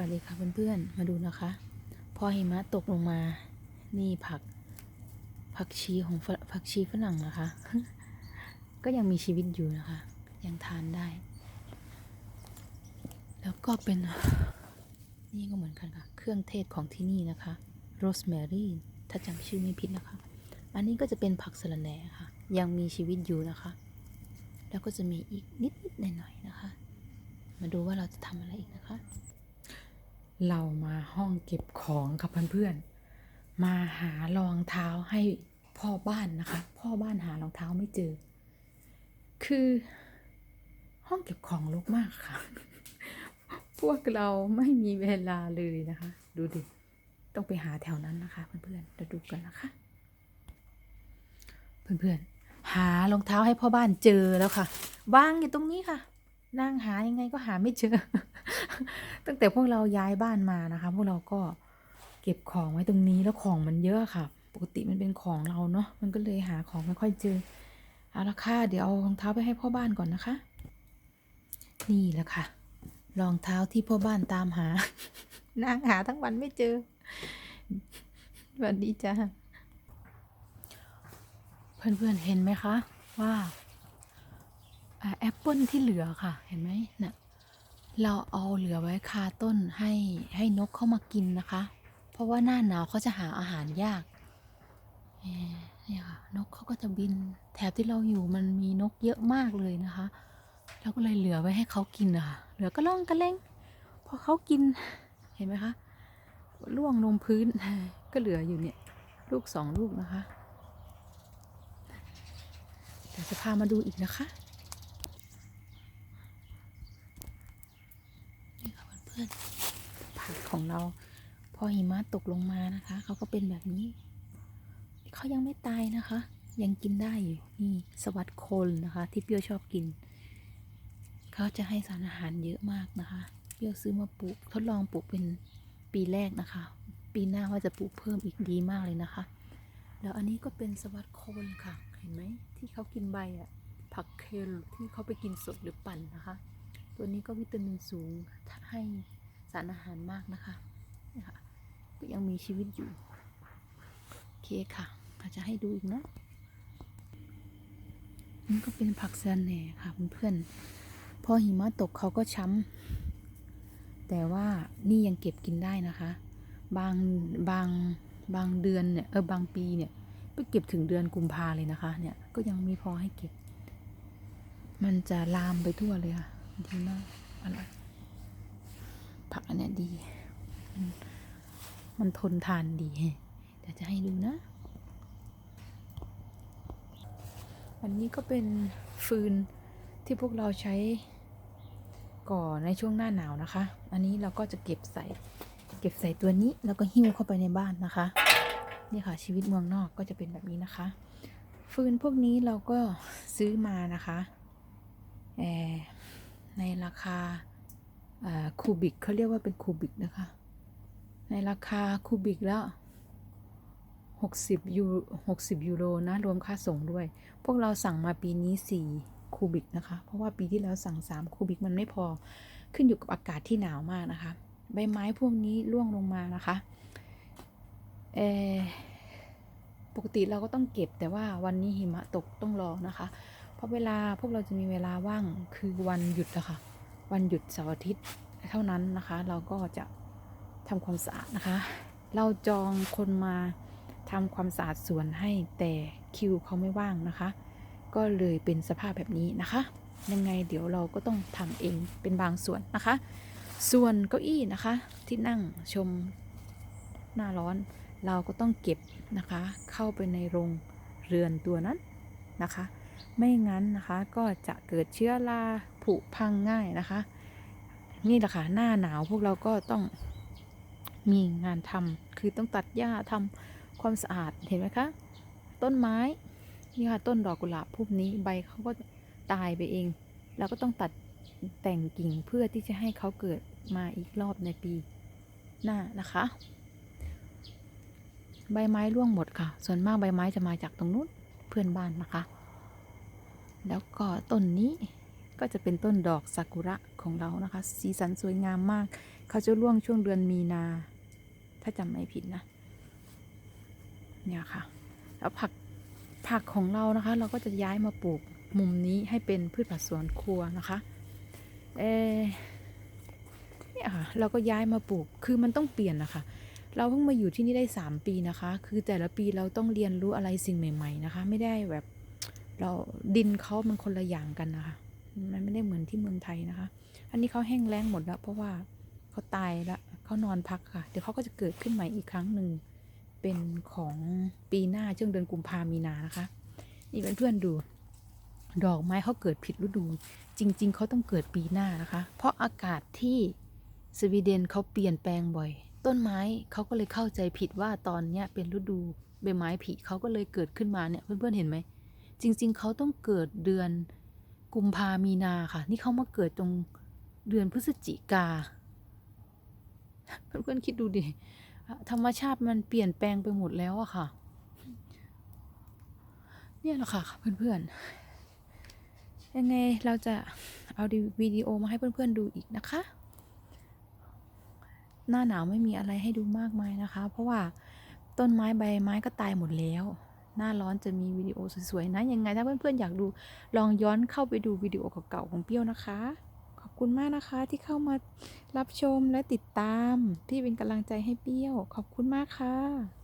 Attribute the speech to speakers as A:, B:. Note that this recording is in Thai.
A: วัสดีค่ะเพื่อนๆ มาดูนะคะ พอหิมะตกลงมา นี่ผัก ผักชีของผักชีฝรั่งนะคะ ก็ยังมีชีวิตอยู่นะคะ ยังทานได้ แล้วก็เป็น นี่ก็เหมือนกันค่ะ เครื่องเทศของที่นี่นะคะโรสแมรี่ถ้าจำชื่อไม่ผิดนะคะ อันนี้ก็จะเป็นผักสะระแหน่ค่ะ ยังมีชีวิตอยู่นะคะ แล้วก็จะมีอีกนิดๆหน่อยๆนะคะ มาดูว่าเราจะทำอะไรอีกนะคะ เรามาห้องเก็บของกับเพื่อนๆ มาหารองเท้าให้พ่อบ้านนะคะ พ่อบ้านหารองเท้าไม่เจอ คือห้องเก็บของรกมากค่ะ พวกเราไม่มีเวลาเลยนะคะ ดูดิ ต้องไปหาแถวนั้นนะคะ เพื่อนๆเราดูกันนะคะ เพื่อนๆ หารองเท้าให้พ่อบ้านเจอแล้วค่ะวางอยู่ตรงนี้ค่ะนั่งหายังไงก็หาไม่เจอ ตั้งแต่พวกเราย้ายบ้านมานะคะ พวกเราก็เก็บของไว้ตรงนี้แล้วของมันเยอะค่ะ ปกติมันเป็นของเราเนาะมันก็เลยหาของไม่ค่อยเจอเอาละค่ะเดี๋ยวเอารองเท้าไปให้พ่อบ้านก่อนนะคะ นี่แหละค่ะรองเท้าที่พ่อบ้านตามหานั่งหาทั้งวันไม่เจอสวัสดีจ้าเพื่อนๆเห็นไหมคะ ว่าแอปเปิลที่เหลือค่ะ เห็นไหมน่ะ เราเอาเหลือไว้คาต้นให้ให้นกเข้ามากินนะคะ เพราะว่าหน้าหนาวเขาจะหาอาหารยากเนี่ยค่ะนกเขาก็จะบิน แถบที่เราอยู่มันมีนกเยอะมากเลยนะคะเราก็เลยเหลือไว้ให้เขากินอะค่ะเหลือก็ล่องกระเล้งพอเขากินเห็นไหมคะล่วงลงพื้นก็เหลืออยู่เนี่ย ลูกสองลูกนะคะเดี๋ยวจะพามาดูอีกนะคะ นี่ค่ะเพื่อนๆผักของเรา พอหิมะตกลงมานะคะเขาก็เป็นแบบนี้เขายังไม่ตายนะคะ ยังกินได้อยู่นี่สวัสดโคนนะคะ ที่เปรี้ยวชอบกินเขาจะให้สารอาหารเยอะมากนะคะเปรี้ยวซื้อมาปลูกทดลองปลูกเป็นปีแรกนะคะ ปีหน้าว่าจะปลูกเพิ่มอีกดีมากเลยนะคะ แล้วอันนี้ก็เป็นสวัสดโคนค่ะเห็นไหมที่เขากินใบอะผักเคลที่เขาไปกินสดหรือปั่นนะคะ ตัวนี้ก็วิตามินสูงให้ สารอาหารมากนะคะนี่ค่ะก็ยังมีชีวิตอยู่โอเคค่ะอาจจะให้ดูอีกนะนี่ก็เป็นผักสะระแหน่ค่ะเพื่อนๆพอหิมะตกเขาก็ช้ำแต่ว่านี่ยังเก็บกินได้นะคะ บางบางบางเดือนเนี่ยเออบางปีเนี่ยไปเก็บถึงเดือนกุมภาเลยนะคะเนี่ยก็ยังมีพอให้เก็บ มันจะลามไปทั่วเลยค่ะดีมากอร่อย ผักอันเนี้ยดี มันทนทานดีเดี๋ยวจะให้ดูนะ อันนี้ก็เป็นฟืนที่พวกเราใช้ก่อในช่วงหน้าหนาวนะคะ อันนี้เราก็จะเก็บใส่ เก็บใส่ตัวนี้แล้วก็หิ้วเข้าไปในบ้านนะคะ นี่ค่ะชีวิตเมืองนอกก็จะเป็นแบบนี้นะคะ ฟืนพวกนี้เราก็ซื้อมานะคะแอร์ในราคา คูบิกเขาเรียกว่าเป็นคูบิกนะคะ ในราคาคูบิกแล้ว 60ยู60 ยูโรนะ รวมค่าส่งด้วย พวกเราสั่งมาปีนี้ 4 คูบิกนะคะ เพราะว่าปีที่แล้วสั่ง 3 คูบิกมันไม่พอขึ้นอยู่กับอากาศที่หนาวมากนะคะ ใบไม้พวกนี้ร่วงลงมานะคะเอปกติเราก็ต้องเก็บแต่ว่าวันนี้หิมะตกต้องรอนะคะ เพราะเวลาพวกเราจะมีเวลาว่างคือวันหยุดอะคะ วันหยุดเสาร์อาทิตย์เท่านั้นนะคะ เราก็จะทำความสะอาดนะคะ เราจองคนมาทำความสะอาดสวนให้แต่คิวเขาไม่ว่างนะคะ ก็เลยเป็นสภาพแบบนี้นะคะ ยังไงเดี๋ยวเราก็ต้องทำเองเป็นบางส่วนนะคะ ส่วนเก้าอี้นะคะ ที่นั่งชมหน้าร้อน เราก็ต้องเก็บนะคะ เข้าไปในโรงเรือนตัวนั้นนะคะ ไม่งั้นนะคะก็จะเกิดเชื้อราผุพังง่ายนะคะ นี่แหละค่ะหน้าหนาวพวกเราก็ต้องมีงานทำคือต้องตัดหญ้าทำความสะอาดเห็นไหมคะ ต้นไม้นี่ค่ะต้นดอกกุหลาบพวกนี้ใบเขาก็ตายไปเองเราก็ต้องตัดแต่งกิ่งเพื่อที่จะให้เขาเกิดมาอีกรอบในปีหน้านะคะ ใบไม้ร่วงหมดค่ะ ส่วนมากใบไม้จะมาจากตรงนู้นเพื่อนบ้านนะคะ แล้วก็ต้นนี้ก็จะเป็นต้นดอกซากุระของเรานะคะ สีสันสวยงามมาก เขาจะร่วงช่วงเดือนมีนา ถ้าจำไม่ผิดนะ เนี่ยค่ะ แล้วผักผักของเรานะคะ เราก็จะย้ายมาปลูกมุมนี้ให้เป็นพืชผักสวนครัวนะคะ เออเนี่ยค่ะ เราก็ย้ายมาปลูก คือมันต้องเปลี่ยนนะคะเราเพิ่งมาอยู่ที่นี่ได้ 3 ปีนะคะ คือแต่ละปีเราต้องเรียนรู้อะไรสิ่งใหม่ ๆ นะคะ ไม่ได้แบบ เราดินเขามันคนละอย่างกันนะคะ มันไม่ได้เหมือนที่เมืองไทยนะคะ อันนี้เขาแห้งแล้งหมดแล้วเพราะว่าเขาตายแล้วเขานอนพักค่ะ เดี๋ยวเขาก็จะเกิดขึ้นใหม่อีกครั้งหนึ่งเป็นของปีหน้าช่วงเดือนกุมภามีนานะคะ นี่เพื่อนๆดู ดอกไม้เขาเกิดผิดฤดู จริง ๆเขาต้องเกิดปีหน้านะคะ เพราะอากาศที่สวีเดนเขาเปลี่ยนแปลงบ่อย ต้นไม้เขาก็เลยเข้าใจผิดว่าตอนเนี้ยเป็นฤดูใบไม้ผลิเขาก็เลยเกิดขึ้นมาเนี่ยเพื่อนๆเห็นไหม จริง ๆ เขาต้องเกิดเดือนกุมภามีนาค่ะ นี่เขามาเกิดตรงเดือนพฤศจิกา เพื่อนๆคิดดูดิ ธรรมชาติมันเปลี่ยนแปลงไปหมดแล้วอะค่ะ เนี่ยแหละค่ะ เพื่อนๆ ยังไงเราจะเอาวิดีโอมาให้เพื่อนๆดูอีกนะคะ หน้าหนาวไม่มีอะไรให้ดูมากมายนะคะ เพราะว่าต้นไม้ใบไม้ก็ตายหมดแล้ว หน้าร้อนจะมีวิดีโอสวยๆนะยังไงถ้าเพื่อนๆอยากดูลองย้อนเข้าไปดูวิดีโอเก่าๆของเปรี้ยวนะคะ ขอบคุณมากนะคะที่เข้ามารับชมและติดตามที่เป็นกำลังใจให้เปรี้ยว ขอบคุณมากค่ะ